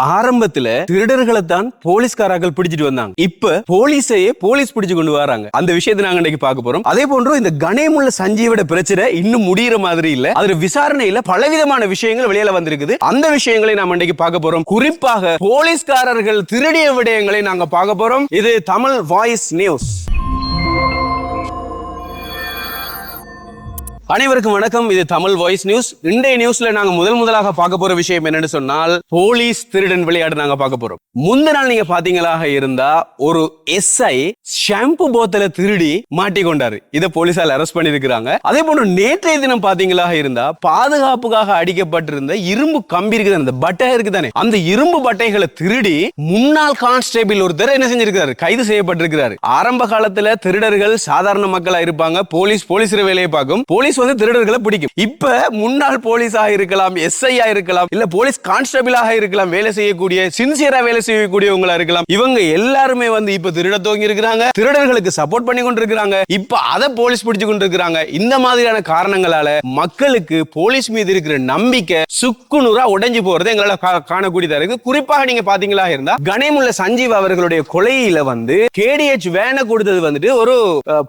ஆரம்பத்துல திருடர்களை தான் போலீஸ்காரர்கள் பிடிச்சிட்டு வந்தாங்க. இப்ப போலீஸையே போலீஸ் பிடிச்சு கொண்டு வராங்க. அந்த விஷயத்தை நாங்க இன்னைக்கு பார்க்க போறோம். அதே போன்று இந்த கணேமுள்ள சஞ்சீவோட பிரச்சனை இன்னும் முடியிற மாதிரி இல்ல. அதுல விசாரணையில பலவிதமான விஷயங்கள் வெளியில வந்திருக்குது. அந்த விஷயங்களை நாம இன்னைக்கு பார்க்க போறோம். குறிப்பாக போலீஸ்காரர்கள் திருடிய விடயங்களை நாங்க பார்க்க போறோம். இது தமிழ் வாய்ஸ் நியூஸ். அனைவருக்கும் வணக்கம். இது தமிழ் வாய்ஸ் நியூஸ் இன்றைய நியூஸ்ல நாங்க முதல் முதலாக பார்க்க போற விஷயம் என்னன்னு சொன்னால் போலீஸ் திருடன் விளையாட்டு நாங்க பார்க்க போறோம். முந்த நாள் நீங்க பாத்தீங்களாக இருந்தா ஒரு எஸ்ஐ ஷாம்பு போத்தல திருடி மாட்டிக்கொண்டாரு இதை போலீசால் அரெஸ்ட் பண்ணிருக்கிறாங்க அதே போன்று நேற்றைய தினம் பாத்தீங்களாக இருந்தா பாதுகாப்புக்காக அடிக்கப்பட்டிருந்த இரும்பு கம்பி இருக்குது அந்த பட்டை இருக்குதானே அந்த இரும்பு பட்டைகளை திருடி முன்னாள் கான்ஸ்டேபிள் ஒருத்தர் என்ன செஞ்சிருக்காரு கைது செய்யப்பட்டிருக்கிறாரு. ஆரம்ப காலத்துல திருடர்கள் சாதாரண மக்களா இருப்பாங்க. போலீஸ் போலீஸ் வேலையை பார்க்கும். போலீஸ் வந்து திருடர்களை பிடிக்கும். இப்ப முன்னாள் போலீஸாக இருக்கலாம் எஸ்ஐயா இருக்கலாம் இல்ல போலீஸ் கான்ஸ்டபிளாக இருக்கலாம் வேலை செய்யக்கூடிய சின்சியரா வேலை செய்யக்கூடியவங்களா இருக்கலாம் இவங்க எல்லாருமே வந்து இப்ப திருட தோங்கி இருக்கிறாங்க. திருடர்களுக்கு சப்போர்ட் பண்ணி கொண்டிருக்கிறாங்க. இப்ப அதை போலீஸ் பிடிச்சு கொண்டிருக்கிறாங்க. இந்த மாதிரியான காரணங்களால மக்களுக்கு போலீஸ் மீது இருக்கிற நம்பிக்கை சுக்குநூறா உடைஞ்சு போறது எங்களால காணக்கூடியதா இருக்கு. குறிப்பாக நீங்க பாத்தீங்களா இருந்தா கணேமுள்ள சஞ்சீவ் அவர்களுடைய கொலையில வந்து கேடிஎச் வேன கொடுத்தது வந்துட்டு ஒரு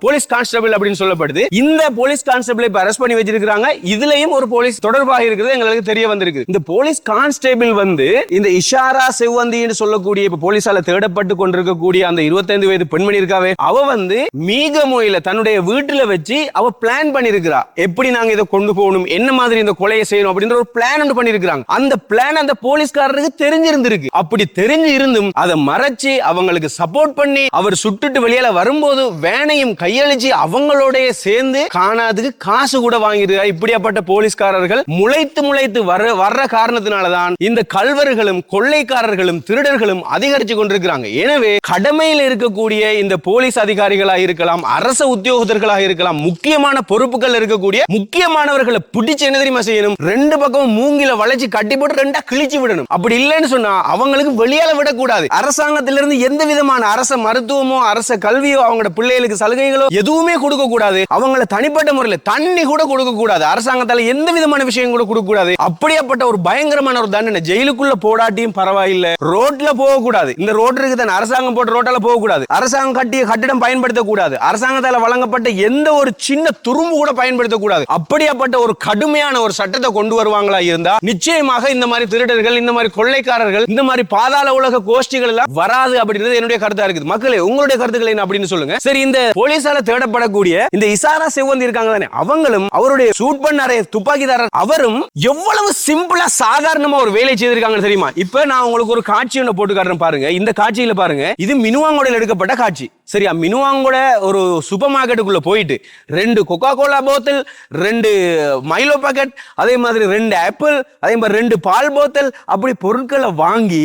போலீஸ் கான்ஸ்டபிள் அப்படின்னு சொல்லப்படுது. இந்த போலீஸ் கான்ஸ்டபிளை இப்ப அரெஸ்ட் பண்ணி வச்சிருக்காங்க இதுலயும் ஒரு போலீஸ் தொடர்பாக இருக்கிறது எங்களுக்கு தெரிய வந்திருக்கு. இந்த போலீஸ் கான்ஸ்டேபிள் வந்து இந்த இஷாரா செவ்வந்தின்னு சொல்லக்கூடிய இப்ப போலீசால தேடப்பட்டு கொண்டிருக்கக்கூடிய அந்த 25 வயது பெண்மணி இருக்காவே அவ வந்து மீகமொயில தன்னுடைய வீட்டுல வச்சு அவ பிளான் பண்ணிருக்கிறா. எப்படி நாங்க இதை கொண்டு போகணும் என்ன மாதிரி இந்த கொலையை செய்யணும் அப்படின்ற ஒரு பிளான் ஒன்று பண்ணிருக்கிறாங்க. அந்த பிளான் அந்த போலீஸ்காரருக்கு தெரிஞ்சிருந்திருக்கு. அப்படி தெரிஞ்சு இருந்தும் அதை மறைச்சு அவங்களுக்கு சப்போர்ட் பண்ணி அவர் சுட்டுட்டு வெளியில வரும்போது வேனையும் கையளிச்சு அவங்களோட சேர்ந்து காணாதுக்கு காசு கூட வாங்கிடுறா இப்படியாப்பட்ட போலீஸ்காரர்கள் முளைத்து முளைத்து வர வர்ற காரணத்தினாலதான் இந்த கல்வர்களும் கொள்ளைக்காரர்களும் திருடர்களும் அதிகரிச்சு கொண்டிருக்கிறாங்க. எனவே கடமையில் இருக்கக்கூடிய இந்த போலீஸ் அதிகாரிகளாக இருக்கலாம் அரச உத்தியோகத்தர்களாக இருக்கலாம் முக்கியமான பொறுப்புகள் இருக்கக்கூடிய முக்கியமானவர்களை பிடிச்சு என்ன தெரியுமா செய்யணும்? ரெண்டு பக்கம் மூங்கில வளைச்சு கட்டி போட்டு ரெண்டா கிழிச்சு விடணும். அப்படி இல்லைன்னு சொன்னா அவங்களுக்கு வெளியால விடக்கூடாது. அரசாங்கத்திலிருந்து எந்த விதமான அரச மருத்துவமோ அரச கல்வியோ அவங்களோட பிள்ளைகளுக்கு சலுகைகளோ எதுவுமே கொடுக்க கூடாது அவங்கள தனிப்பட்ட முறையில் தண்ணி கூட கொடுக்கக்கூடாது அரசாங்கத்தால் எந்த விதமான விஷயம் கூட கொடுக்கக்கூடாது அப்படியாப்பட்ட ஒரு பயங்கரமான ஒரு தண்டனை ஜெயிலுக்குள்ள போடாட்டியும் பரவாயில்லை. ரோட்ல போகக்கூடாது இந்த ரோட் இருக்கு தானே. அரசாங்கம் போட்ட ரோட்டால போகக்கூடாது அரசாங்கம் கட்டிய கட்டிடம் பயன்படுத்தக்கூடாது அரசாங்கத்தால் வழங்கப்பட்ட எந்த ஒரு சின்ன துரும்பு கூட பயன்படுத்தக்கூடாது அப்படியாப்பட்ட ஒரு கடுமையான ஒரு சட்டத்தை கொண்டு வருவாங்களா இருந்தா நிச்சயமாக இந்த மாதிரி திருடர்கள் இந்த மாதிரி கொள்ளைக்காரர்கள் இந்த மாதிரி பாதாள உலக கோஷ்டிகள் எல்லாம் வராது அப்படின்றது என்னுடைய கருத்தா இருக்குது. மக்களே உங்களுடைய கருத்துக்களை என்ன அப்படின்னு சொல்லுங்க. சரி இந்த போலீஸால தேடப்படக்கூடிய இந்த இசாரா செவ்வந்தி இருக்காங்க தானே அவங்க அவங்களும் அவருடைய சூட் பண்ணாரே துப்பாக்கிதாரர் அவரும் எவ்வளவு சிம்பிளா சாதாரணமா ஒரு வேலை செய்திருக்காங்கன்னு தெரியுமா? இப்ப நான் உங்களுக்கு ஒரு காட்சி ஒன்று போட்டு காட்டுறேன் பாருங்க. இந்த காட்சியில பாருங்க. இது மினுவாங்கோடையில் எடுக்கப்பட்ட காட்சி. சரியா? மினுவாங்கோட ஒரு சூப்பர் மார்க்கெட்டுக்குள்ள போயிட்டு ரெண்டு கொக்கா கோலா போத்தல் ரெண்டு மைலோ பாக்கெட் அதே மாதிரி ரெண்டு ஆப்பிள் அதே மாதிரி ரெண்டு பால் போத்தல் அப்படி பொருட்களை வாங்கி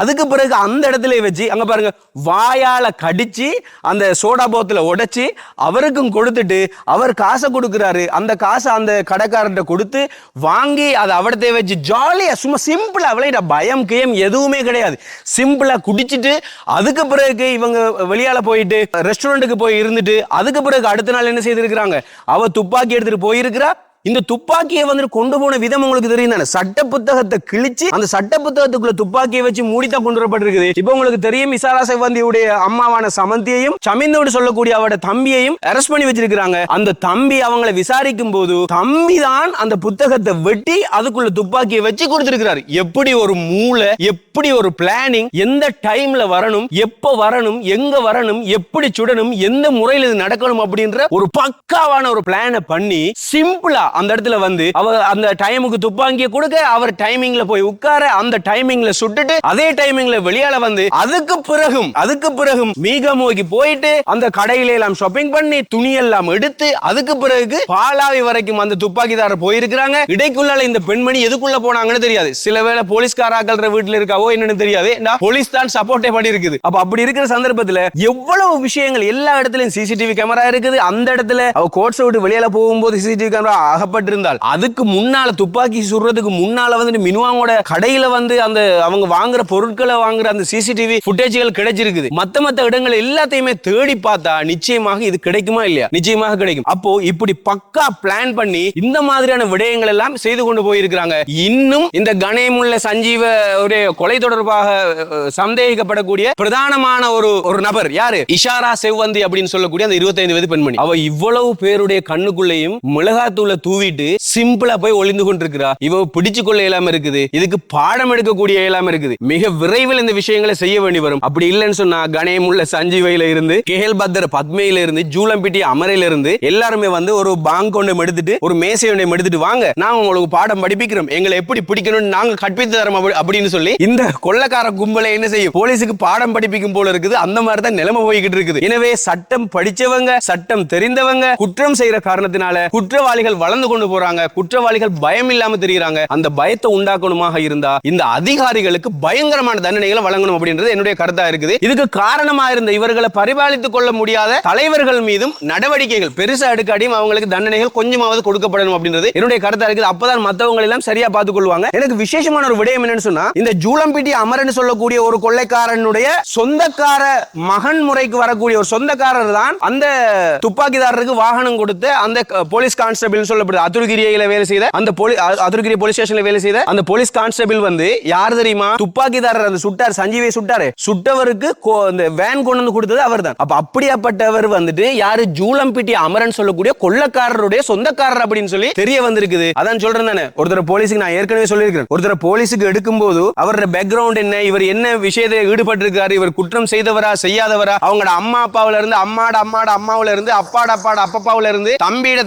அதுக்கு பிறகு அந்த இடத்துல வச்சு அங்க பாருங்க வாயால கடிச்சு அந்த சோடா போத்தில் உடைச்சி அவருக்கும் கொடுத்துட்டு அவர் காசை கொடுக்குறாரு. அந்த காசை அந்த கடைக்காரர்கிட்ட கொடுத்து வாங்கி அதை அவடத்தை வச்சு ஜாலியா சும்மா சிம்பிளா விளையாட பயம் கேம் எதுவுமே கிடையாது. சிம்பிளா குடிச்சிட்டு அதுக்கு பிறகு இவங்க வெளியால போயிட்டு ரெஸ்டாரண்ட்டுக்கு போய் இருந்துட்டு அதுக்கு பிறகு அடுத்த நாள் என்ன செய்திருக்கிறாங்க? அவ துப்பாக்கி எடுத்துட்டு போயிருக்கிறா இந்த துப்பாக்கியை வந்து கொண்டு போன விதம் உங்களுக்கு தெரியும் தானே? சட்ட புத்தகத்தை கிழிச்சு அந்த சட்ட புத்தகத்துக்குள்ள துப்பாக்கியை வச்சு மூடித்தான் கொண்டு வரப்பட்டிருக்குது. இப்போ உங்களுக்கு தெரியும் இசாரா செவந்தியுடைய அம்மாவான சமந்தியையும் சமிந்தோடு சொல்லக்கூடிய அவரோட தம்பியையும் அரெஸ்ட் பண்ணி வச்சிருக்காங்க அந்த தம்பி அவங்கள விசாரிக்கும் போது தம்பி தான் அந்த புத்தகத்தை வெட்டி அதுக்குள்ள துப்பாக்கியை வச்சு கொடுத்திருக்கிறாரு. எப்படி ஒரு மூளை எப்படி ஒரு பிளானிங் எந்த டைம்ல வரணும் எப்ப வரணும் எங்க வரணும் எப்படி சுடணும் எந்த முறையில் இது நடக்கணும் அப்படின்ற ஒரு பக்காவான ஒரு பிளானை பண்ணி சிம்பிளா அந்த இடத்துல வந்து அவர் அந்த டைமுக்கு துப்பாக்கியை கொடுக்க அவர் டைமிங்ல போய் உட்கார அந்த டைமிங்ல சுட்டுட்டு அதே டைமிங்ல வெளியால வந்து அதுக்கு பிறகும் அதுக்கு பிறகும் மீகமோகி போயிட்டு அந்த கடையில எல்லாம் ஷாப்பிங் பண்ணி துணி எல்லாம் எடுத்து அதுக்கு பிறகு பாலாவி வரைக்கும் அந்த துப்பாக்கிதாரர் போயிருக்கிறாங்க. இடைக்குள்ளால இந்த பெண்மணி எதுக்குள்ள போனாங்கன்னு தெரியாது. சில வேளை போலீஸ்காராக்கள் வீட்டுல இருக்காவோ என்னன்னு தெரியாது. போலீஸ் தான் சப்போர்ட்டே பண்ணி இருக்குது அப்ப அப்படி இருக்கிற சந்தர்ப்பத்துல எவ்வளவு விஷயங்கள் எல்லா இடத்துலயும் சிசிடிவி கேமரா இருக்குது. அந்த இடத்துல அவ கோர்ட்ஸ் விட்டு வெளியில போகும்போது சிசிடிவி கேமரா ஆக அகப்பட்டிருந்தால் அதுக்கு முன்னால துப்பாக்கி சுடுறதுக்கு முன்னால வந்துட்டு மினுவாங்கோட கடையில வந்து அந்த அவங்க வாங்குற பொருட்களை வாங்குற அந்த சிசிடிவி ஃபுட்டேஜ்கள் கிடைச்சிருக்குது. மத்த மத்த இடங்கள் எல்லாத்தையுமே தேடி பார்த்தா நிச்சயமாக இது கிடைக்குமா இல்லையா? நிச்சயமாக கிடைக்கும். அப்போ இப்படி பக்கா பிளான் பண்ணி இந்த மாதிரியான விடயங்கள் எல்லாம் செய்து கொண்டு போயிருக்கிறாங்க. இன்னும் இந்த கணேமுள்ள சஞ்சீவ ஒரு கொலை தொடர்பாக அஹ், சந்தேகிக்கப்படக்கூடிய பிரதானமான ஒரு ஒரு நபர் யாரு? இஷாரா செவ்வந்தி அப்படின்னு சொல்லக்கூடிய அந்த 25 வயது பெண்மணி. அவ இவ்வளவு பேருடைய கண்ணுக்குள்ளேயும் மிளகாத்தூளை தூவிட்டு சிம்பிளா போய் ஒளிந்து கொண்டிருக்கிறா. இவ பிடிச்சு கொள்ள இயலாம இருக்குது. இதுக்கு பாடம் எடுக்கக்கூடிய இயலாம இருக்குது. மிக விரைவில் இந்த விஷயங்களை செய்ய வேண்டி வரும். அப்படி இல்லைன்னு சொன்னா கணேமுள்ள சஞ்சீவையில இருந்து கேல் பத்தர் பத்மையில இருந்து ஜூலம்பிட்டி அமரையில இருந்து எல்லாருமே வந்து ஒரு பாங்க் ஒன்று எடுத்துட்டு ஒரு மேசை ஒன்று எடுத்துட்டு வாங்க நாங்க உங்களுக்கு பாடம் படிப்பிக்கிறோம். எங்களை எப்படி பிடிக்கணும்னு நாங்க கற்பித்து தரோம் அப்படின்னு சொல்லி இந்த கொள்ளக்கார கும்பலை என்ன செய்யும்? போலீஸுக்கு பாடம் படிப்பிக்கும் போல இருக்குது. அந்த மாதிரி தான் நிலைமை போய்கிட்டு இருக்குது. எனவே சட்டம் படிச்சவங்க சட்டம் தெரிந்தவங்க குற்றம் செய்யற காரணத்தினால குற்றவாளிகள் வளர்ந்து கொண்டு போறாங்க. குற்றவாளிகள் பயம் இல்லாம தெரிகிறாங்க அந்த பயத்தை உண்டாக்கணுமாக இருந்தா இந்த அதிகாரிகளுக்கு பயங்கரமான தண்டனைகளை வழங்கணும் அப்படின்றது என்னுடைய கருத்தா இருக்குது. இதுக்கு காரணமா இருந்த இவர்களை பரிபாலித்துக் கொள்ள முடியாத தலைவர்கள் மீதும் நடவடிக்கைகள் பெருசா எடுக்காடியும் அவங்களுக்கு தண்டனைகள் கொஞ்சமாவது கொடுக்கப்படணும் அப்படின்றது என்னுடைய கருத்தா இருக்குது. அப்பதான் மத்தவங்க எல்லாம் சரியா பார்த்துக் கொள்வாங்க. எனக்கு விசேஷமான ஒரு விடயம் என்னன்னு சொன்னா இந்த ஜூலம்பிட்டி அமரன் சொல்லக்கூடிய ஒரு கொள்ளைக்காரனுடைய சொந்தக்கார மகன் முறைக்கு வரக்கூடிய ஒரு சொந்தக்காரர் தான் அந்த துப்பாக்கிதாரருக்கு வாகனம் கொடுத்து அந்த போலீஸ் கான்ஸ்டபிள் சொல்ல சொல்லப்படுது அதுர்கிரியில வேலை செய்த அந்த போலீஸ் அதுர்கிரி போலீஸ் ஸ்டேஷன்ல வேலை செய்த அந்த போலீஸ் கான்ஸ்டபிள் வந்து யார் தெரியுமா? துப்பாக்கிதாரர் அந்த சுட்டார் சஞ்சீவை சுட்டாரு. சுட்டவருக்கு கோ- அந்த வேன் கொண்டு வந்து கொடுத்தது அவர்தான். அப்ப அப்படியாப்பட்டவர் வந்துட்டு யாரு? ஜூலம்பிட்டி அமரன் சொல்லக்கூடிய கொள்ளக்காரருடைய சொந்தக்காரர் அப்படின்னு சொல்லி தெரிய வந்திருக்குது. அதான் சொல்றேன் தானே ஒருத்தர் போலீஸுக்கு நான் ஏற்கனவே சொல்லியிருக்கிறேன். ஒருத்தர் போலீஸுக்கு எடுக்கும்போது அவரோட பேக்ரவுண்ட் என்ன? இவர் என்ன விஷயத்தை ஈடுபட்டிருக்காரு? இவர் குற்றம் செய்தவரா? செய்யாதவரா? அவங்களோட அம்மா அப்பாவில இருந்து அம்மாட அம்மாட அம்மாவில இருந்து அப்பாட அப்பாட அப்பப்பாவில இருந்து தம்பியோட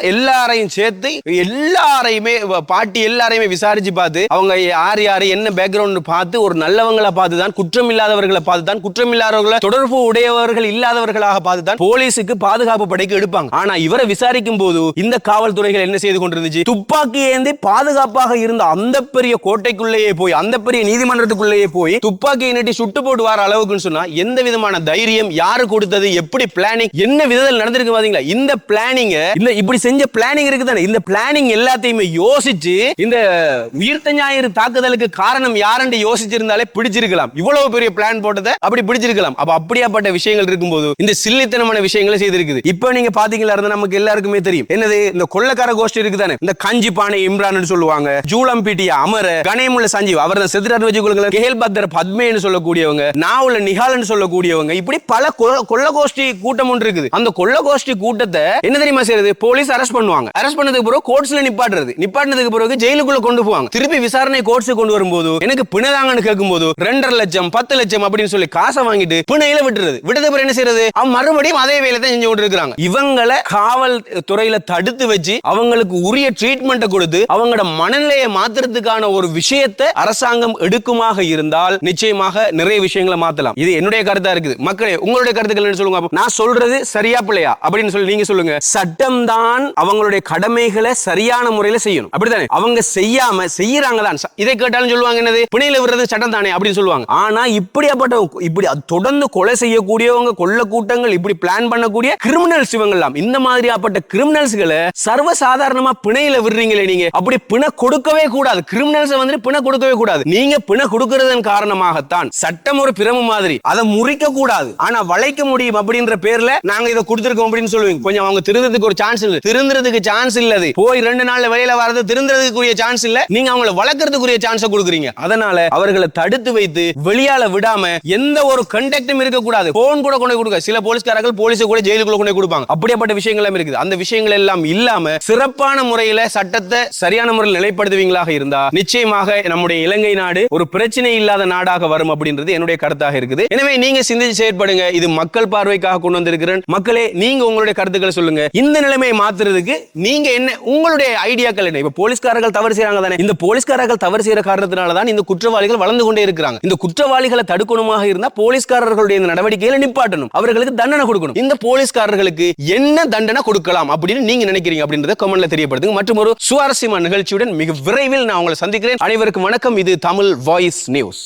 எல்லாரும் எல்லாரையும் சேர்த்து எல்லாரையுமே பாட்டி எல்லாரையுமே விசாரிச்சு பார்த்து அவங்க யார் யார் என்ன பேக்ரவுண்ட் பார்த்து ஒரு நல்லவங்களை பார்த்து தான் குற்றம் இல்லாதவர்களை பார்த்து தான் குற்றம் இல்லாதவர்களை தொடர்பு உடையவர்கள் இல்லாதவர்களாக பார்த்து தான் போலீஸுக்கு பாதுகாப்பு படைக்கு எடுப்பாங்க. ஆனா இவரை விசாரிக்கும் போது இந்த காவல்துறைகள் என்ன செய்து கொண்டிருந்துச்சு? துப்பாக்கி ஏந்தி பாதுகாப்பாக இருந்த அந்த பெரிய கோட்டைக்குள்ளேயே போய் அந்த பெரிய நீதிமன்றத்துக்குள்ளேயே போய் துப்பாக்கியை நட்டி சுட்டு போட்டு வர அளவுக்குன்னு சொன்னா எந்த விதமான தைரியம் யாரு கொடுத்தது எப்படி பிளானிங் என்ன விதத்தில் நடந்திருக்கு பாத்தீங்களா? இந்த பிளானிங் இந்த இப்படி செஞ்ச பிளானிங் இருக்கு தானே இந்த பிளானிங் எல்லாத்தையுமே யோசிச்சு இந்த உயிர்த்த ஞாயிறு தாக்குதலுக்கு காரணம் யாருன்னு யோசிச்சிருந்தாலே பிடிச்சிருக்கலாம். இவ்வளவு பெரிய பிளான் போட்டதை அப்படி பிடிச்சிருக்கலாம். அப்ப அப்படியாப்பட்ட விஷயங்கள் இருக்கும்போது இந்த சில்லித்தனமான விஷயங்களை செய்திருக்குது. இப்போ நீங்க பாத்தீங்களா இருந்தா நமக்கு எல்லாருக்குமே தெரியும். என்னது இந்த கொள்ளக்கார கோஷ்டி இருக்குதானே? இந்த கஞ்சி பானை இம்ரான் சொல்லுவாங்க. ஜூலம் பிடிய அமர கணேமுள்ள சஞ்சீவ் அவர் தான் செதுரார் வச்சுக்கொள்ளுங்க கேல் பத்தர் பத்மேன்னு சொல்லக்கூடியவங்க நாவல நிகாலன்னு சொல்லக்கூடியவங்க இப்படி பல கொள்ள கோஷ்டி கூட்டம் ஒன்று இருக்குது. அந்த கொள்ள கோஷ்டி கூட்டத்தை என்ன தெரியுமா செய்யறது? போலீஸ் அரெஸ்ட் பண்ணுவாங்க. அரெஸ்ட் பண்ணதுக்கு பிறகு கோர்ட்ஸ்ல நிப்பாட்டுறது. நிப்பாட்டினதுக்கு பிறகு ஜெயிலுக்குள்ள கொண்டு போவாங்க. திருப்பி விசாரணை கோர்ட்ஸ் கொண்டு வரும்போது எனக்கு பிணைதாங்கன்னு கேட்கும்போது ரெண்டரை லட்சம் பத்து லட்சம் அப்படின்னு சொல்லி காசை வாங்கிட்டு பிணையில விட்டுறது. விட்டது பிறகு என்ன செய்யறது? அவன் மறுபடியும் அதே வேலை தான் செஞ்சு கொண்டு இருக்கிறாங்க இவங்களை காவல் துறையில தடுத்து வச்சு அவங்களுக்கு உரிய ட்ரீட்மெண்ட்டை கொடுத்து அவங்களோட மனநிலையை மாத்துறதுக்கான ஒரு விஷயத்தை அரசாங்கம் எடுக்குமாக இருந்தால் நிச்சயமாக நிறைய விஷயங்களை மாத்தலாம். இது என்னுடைய கருத்தா இருக்குது. மக்களே உங்களுடைய கருத்துக்கள் என்ன சொல்லுங்க? நான் சொல்றது சரியா பிள்ளையா? அப்படின்னு சொல்லி நீங்க சொல்லுங்க. சட்டம் தான் அவங்களுடைய கடமைகளை சரியான முறையில செய்யணும். அப்படித்தானே? அவங்க செய்யாம செய்யறாங்க தான் இதை கேட்டாலும் சொல்லுவாங்க என்னது? பிணையில விடுறது சட்டம் தானே அப்படின்னு சொல்லுவாங்க. ஆனா இப்படியாப்பட்ட இப்படி தொடர்ந்து கொலை செய்யக்கூடியவங்க கொள்ள கூட்டங்கள் இப்படி பிளான் பண்ணக்கூடிய கிரிமினல்ஸ் இவங்கெல்லாம் இந்த மாதிரியாப்பட்ட கிரிமினல்ஸ்களை சர்வசாதாரணமா பிணையில விடுறீங்களே நீங்க. அப்படி பிணை கொடுக்கவே கூடாது. கிரிமினல்ஸ் வந்து பிணை கொடுக்கவே கூடாது. நீங்க பிணை கொடுக்கறதன் காரணமாகத்தான் சட்டம் ஒரு பிரமு மாதிரி. அதை முறிக்க கூடாது. ஆனா வளைக்க முடியும் அப்படின்ற பேர்ல நாங்க இதை கொடுத்துருக்கோம் அப்படின்னு சொல்லுவீங்க. கொஞ்சம் அவங்க திருந்ததுக்கு ஒரு சான்ஸ் இல்லை திருந்துறதுக்கு சான்ஸ் இல்லது போய் ரெண்டு நாள்ல வெளியில வரது திருந்துறதுக்குரிய சான்ஸ் இல்ல. நீங்க அவங்கள வளர்க்கறதுக்குரிய சான்ஸ் கொடுக்குறீங்க. அதனால அவர்களை தடுத்து வைத்து வெளியால விடாம எந்த ஒரு கண்டக்டும் இருக்க கூடாது போன் கூட கொண்டு கொடுக்க. சில போலீஸ்காரர்கள் போலீஸை கூட ஜெயிலுக்குள்ள கொண்டு கொடுப்பாங்க. அப்படியேப்பட்ட விஷயங்கள் எல்லாம் இருக்குது. அந்த விஷயங்கள் எல்லாம் இல்லாம சிறப்பான முறையில சட்டத்தை சரியான முறையில் நிலைப்படுத்துவீங்களாக இருந்தா நிச்சயமாக நம்முடைய இலங்கை நாடு ஒரு பிரச்சனை இல்லாத நாடாக வரும் அப்படின்றது என்னுடைய கருத்தாக இருக்குது. எனவே நீங்க சிந்திச்சு செயற்படுங்க. இது மக்கள் பார்வைக்காக கொண்டு வந்திருக்கிறேன். மக்களே நீங்க உங்களுடைய கருத்துக்களை சொல்லுங்க. இந்த நிலைமையை மாத்துறதுக்கு நீங்க என்ன உங்களுடைய ஐடியாக்கள் என்ன? இப்ப போலீஸ்காரர்கள் தவறு செய்யறாங்க தானே. இந்த போலீஸ்காரர்கள் தவறு செய்யற காரணத்தினால தான் இந்த குற்றவாளிகள் வளர்ந்து கொண்டே இருக்கிறாங்க. இந்த குற்றவாளிகளை தடுக்கணுமாக இருந்தா போலீஸ்காரர்களுடைய இந்த நடவடிக்கைகளை நிப்பாட்டணும். அவர்களுக்கு தண்டனை கொடுக்கணும். இந்த போலீஸ்காரர்களுக்கு என்ன தண்டனை கொடுக்கலாம் அப்படின்னு நீங்க நினைக்கிறீங்க அப்படின்றத கமெண்ட்ல தெரியப்படுத்துங்க. மற்றும் ஒரு சுவாரஸ்யமான நிகழ்ச்சியுடன் மிக விரைவில் நான் உங்களை சந்திக்கிறேன். அனைவருக்கும் வணக்கம். இது தமிழ் வாய்ஸ் நியூஸ்